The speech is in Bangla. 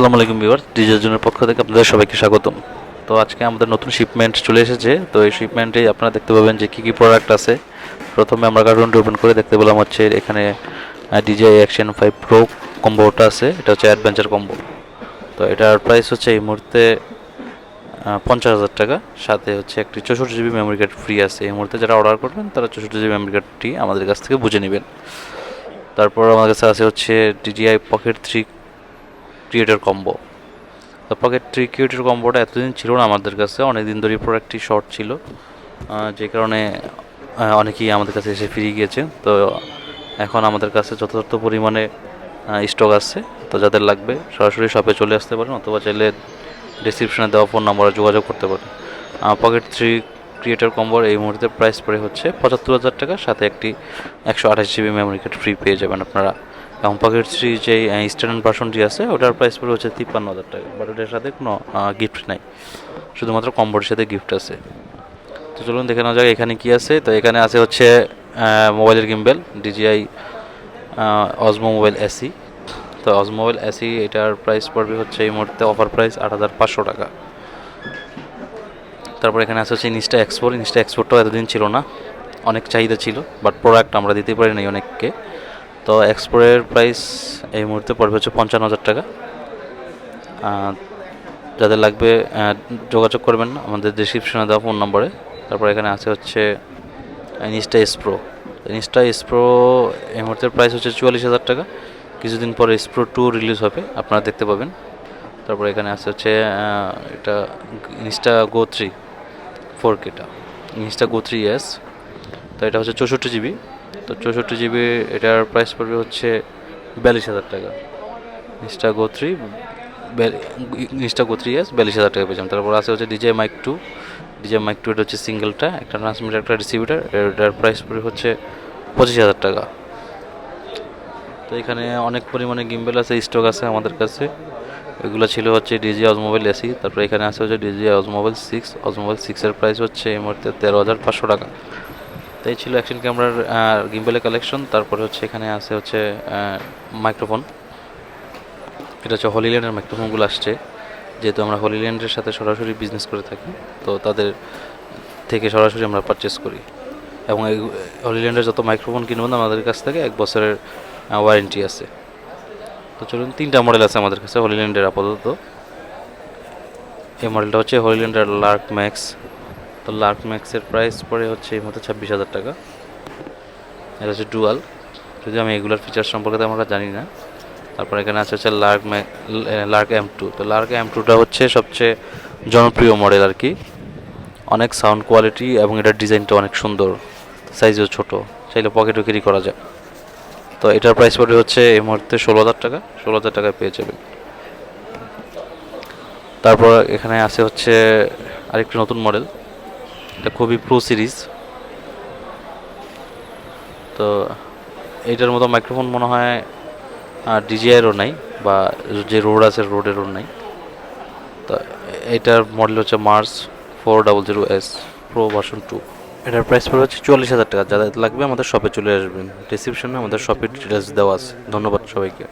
আসসালামু আলাইকুম ভিউয়ার ডিজের পক্ষ থেকে আপনাদের সবাইকে স্বাগতম। তো আজকে আমাদের নতুন শিপমেন্ট চলে এসেছে। তো এই শিপমেন্টে আপনারা দেখতে পাবেন যে কী কী প্রোডাক্ট আছে। প্রথমে আমরা কার্টুনটি ওপেন করে দেখতে পেলাম হচ্ছে এখানে ডিজে অ্যাকশন ফাইভ প্রো কম্বোটা আছে। এটা হচ্ছে অ্যাডভেঞ্চার কম্বো তো এটার প্রাইস হচ্ছে এই মুহূর্তে পঞ্চাশ হাজার টাকা। সাথে হচ্ছে একটি চৌষট্টি জিবি মেমোরি কার্ড ফ্রি আছে। এই মুহূর্তে যারা অর্ডার করবেন, তারা চৌষট্টি জিবি মেমোরি কার্ডটি আমাদের কাছ থেকে বুঝে নেবেন। তারপর আমার কাছে আছে হচ্ছে DJI pocket three creator combo তো পকেট থ্রি ক্রিয়েটর কম্বোটা এতদিন ছিল না আমাদের কাছে অনেক দিন ধরে প্রোডাক্টটি শর্ট ছিল যে কারণে অনেকেই আমাদের কাছে এসে ফিরিয়ে গিয়েছে। তো, এখন আমাদের কাছে যথাযথ পরিমাণে স্টক আছে। তো যাদের লাগবে, সরাসরি শপে চলে আসতে পারেন অথবা চাইলে ডিসক্রিপশনে দেওয়া ফোন নম্বরে যোগাযোগ করতে পারেন। পকেট থ্রি ক্রিয়েটর কম্বোর এই মুহূর্তে প্রাইস পড়ে হচ্ছে পঁচাত্তর হাজার টাকা, সাথে একটি একশো আঠাশ জিবি মেমোরি কার্ড ফ্রি পেয়ে যাবেন আপনারা। এবং পকেট থ্রি যে স্ট্যান্ডার্ড ভার্সনটি আছে, ওটার প্রাইস পড়ে হচ্ছে তিপ্পান্ন হাজার টাকা। বাট ওটার সাথে কোনো গিফট নাই। শুধুমাত্র কম্বোর সাথে গিফট আছে। তো চলুন দেখে নেওয়া যাক এখানে কি আছে। তো এখানে আছে হচ্ছে মোবাইলের gimbal DJI Osmo mobile SE তো অজমো মোবাইল এসি এটার প্রাইস পড়বে হচ্ছে এই মুহূর্তে অফার প্রাইস আট হাজার পাঁচশো টাকা। তারপর এখানে আছে হচ্ছে ইনস্টা এক্সপোর্ট ইনস্টা এক্সপোর্টটাও এতদিন ছিল না। অনেক চাহিদা ছিল বাট প্রোডাক্ট আমরা দিতে পারি নাই অনেককে। তো এক্সপোর্টের প্রাইস এই মুহূর্তে পড়বে হচ্ছে পঞ্চান্ন হাজার টাকা। যাদের লাগবে যোগাযোগ করবেন আমাদের ডিসক্রিপশনে দেওয়া ফোন নম্বরে তারপর এখানে আছে হচ্ছে ইনস্টা এসপ্রো ইনস্টা এসপ্রো এই মুহূর্তের প্রাইস হচ্ছে চুয়াল্লিশ হাজার টাকা। কিছুদিন পরে এসপ্রো টু রিলিজ হবে, আপনারা দেখতে পাবেন। তারপর এখানে আছে হচ্ছে এটা ইনস্টা গো থ্রি ফোর কেটা ইনস্টা গো থ্রি এস তো এটা হচ্ছে চৌষট্টি জিবি তো চৌষট্টি জিবি এটার প্রাইস পড়বে হচ্ছে বিয়াল্লিশ হাজার টাকা। Insta go three Insta go three S বিয়াল্লিশ হাজার টাকা পেয়েছিলাম। তারপর আছে হচ্ছে DJ mic two DJ mic two এটা হচ্ছে সিঙ্গেলটা একটা ট্রান্সমিটার একটা ডিস্ট্রিবিউটার এটার প্রাইস পড়বে হচ্ছে পঁচিশ হাজার টাকা। তো এখানে অনেক পরিমাণে গিম্বেল আছে স্টক আছে আমাদের কাছে। এগুলো ছিল হচ্ছে ডিজি অজমোবাইল এসি তারপরে এখানে আছে হচ্ছে ডিজি অজমোবাইল সিক্স অজমোবাইল সিক্সের প্রাইস হচ্ছে এই মুহূর্তে তেরো হাজার পাঁচশো টাকা। তো এই ছিল অ্যাকশন ক্যামেরার গিম্বেলের কালেকশন তারপরে হচ্ছে এখানে আছে হচ্ছে মাইক্রোফোন এটা হচ্ছে হলিল্যান্ডের মাইক্রোফোনগুলো আসছে। যেহেতু আমরা হলিল্যান্ডের সাথে সরাসরি বিজনেস করে থাকি, তো তাদের থেকে সরাসরি আমরা পারচেস করি। এবং এই হলিল্যান্ডের যত মাইক্রোফোন কিনবেন আমাদের কাছ থেকে এক বছরের ওয়ারেন্টি আছে। তো চলুন, তিনটা মডেল আছে আমাদের কাছে হলিল্যান্ডের আপাতত। এই মডেলটা হচ্ছে হলিল্যান্ডের লার্ক ম্যাক্স তো লার্ক ম্যাক্সের প্রাইস পড়ে হচ্ছে এই মতো ছাব্বিশ হাজার টাকা। এটা হচ্ছে ডুয়াল যদি আমি এগুলোর ফিচার সম্পর্কে একটা জানি না। তারপর এখানে আছে হচ্ছে Lark Mac Lark M two তো লার্ক এম টুটা হচ্ছে সবচেয়ে জনপ্রিয় মডেল আর কি। অনেক সাউন্ড কোয়ালিটি এবং এটার ডিজাইনটা অনেক সুন্দর। সাইজও ছোট। চাইলে পকেটও ক্যারি করা যায়। তো এটার প্রাইস পড়বে হচ্ছে এই মুহূর্তে ষোলো হাজার টাকা। ষোলো হাজার টাকায় পেয়ে যাবেন। তারপর এখানে আছে হচ্ছে আরেকটি নতুন মডেল এটা খুবই প্রো সিরিজ তো এইটার মতো মাইক্রোফোন মনে হয় ডিজিআইয়েরও নাই বা যে রোড আছে রোডেরও নাই। তো এটার মডেল হচ্ছে Mars four double zero S pro version two এটার প্রাইস পড়ে হচ্ছে চুয়াল্লিশ হাজার টাকা। যাদের লাগবে আমাদের শপে চলে আসবেন। ডিসক্রিপশনে আমাদের শপের ডিটেলস দেওয়া আছে। ধন্যবাদ সবাইকে।